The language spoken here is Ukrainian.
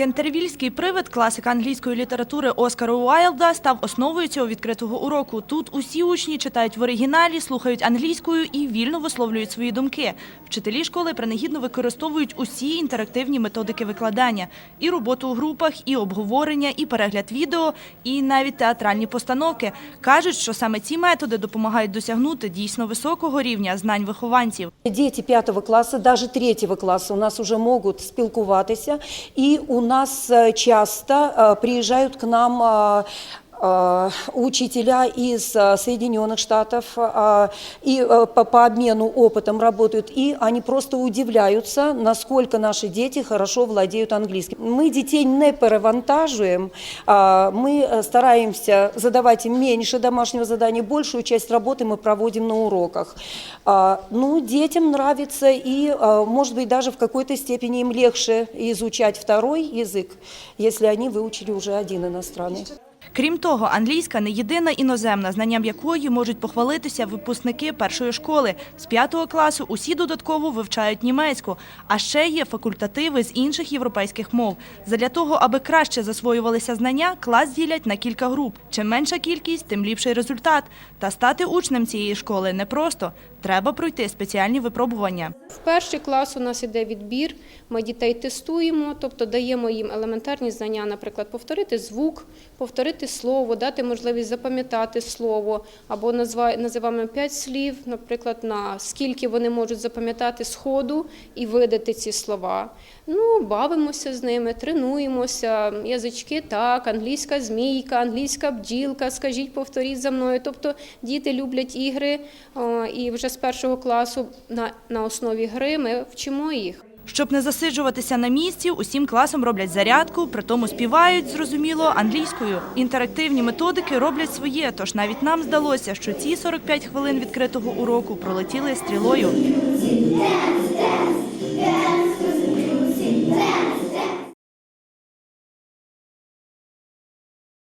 Кентервільський привид, класика англійської літератури Оскара Уайлда, став основою цього відкритого уроку. Тут усі учні читають в оригіналі, слухають англійською і вільно висловлюють свої думки. Вчителі школи принагідно використовують усі інтерактивні методики викладання: і роботу у групах, і обговорення, і перегляд відео, і навіть театральні постановки. Кажуть, що саме ці методи допомагають досягнути дійсно високого рівня знань вихованців. Дети пятого класса, даже третьего класса у нас уже могут спілкуватися, и у нас э, часто э, приезжают к нам э, э, учителя из э, Соединенных Штатов э, и э, по, по обмену опытом работают, и они просто удивляются, насколько наши дети хорошо владеют английским. Мы детей не перевантажуем, а, мы э, стараемся задавать им меньше домашнего задания, большую часть работы мы проводим на уроках. А, Ну, детям нравится, и, может быть, даже в какой-то степени им легче изучать второй язык, если они выучили уже один иностранный. Крім того, англійська не єдина іноземна, знанням якої можуть похвалитися випускники першої школи. З п'ятого класу усі додатково вивчають німецьку, а ще є факультативи з інших європейських мов. Задля того, аби краще засвоювалися знання, клас ділять на кілька груп. Чим менша кількість, тим ліпший результат. Та стати учнем цієї школи непросто. Треба пройти спеціальні випробування. В перший клас у нас іде відбір. Ми дітей тестуємо, тобто даємо їм елементарні знання, наприклад, повторити звук, повторити слово, дати можливість запам'ятати слово, або називаємо п'ять слів, наприклад, на скільки вони можуть запам'ятати сходу і видати ці слова. Ну, бавимося з ними, тренуємося. Язички так, англійська змійка, англійська бджілка, скажіть, повторіть за мною. Тобто діти люблять ігри, і вже з першого класу на, на основі гри ми вчимо їх. Щоб не засиджуватися на місці, усім класом роблять зарядку, при тому співають, зрозуміло, англійською. Інтерактивні методики роблять своє, тож навіть нам здалося, що ці 45 хвилин відкритого уроку пролетіли стрілою.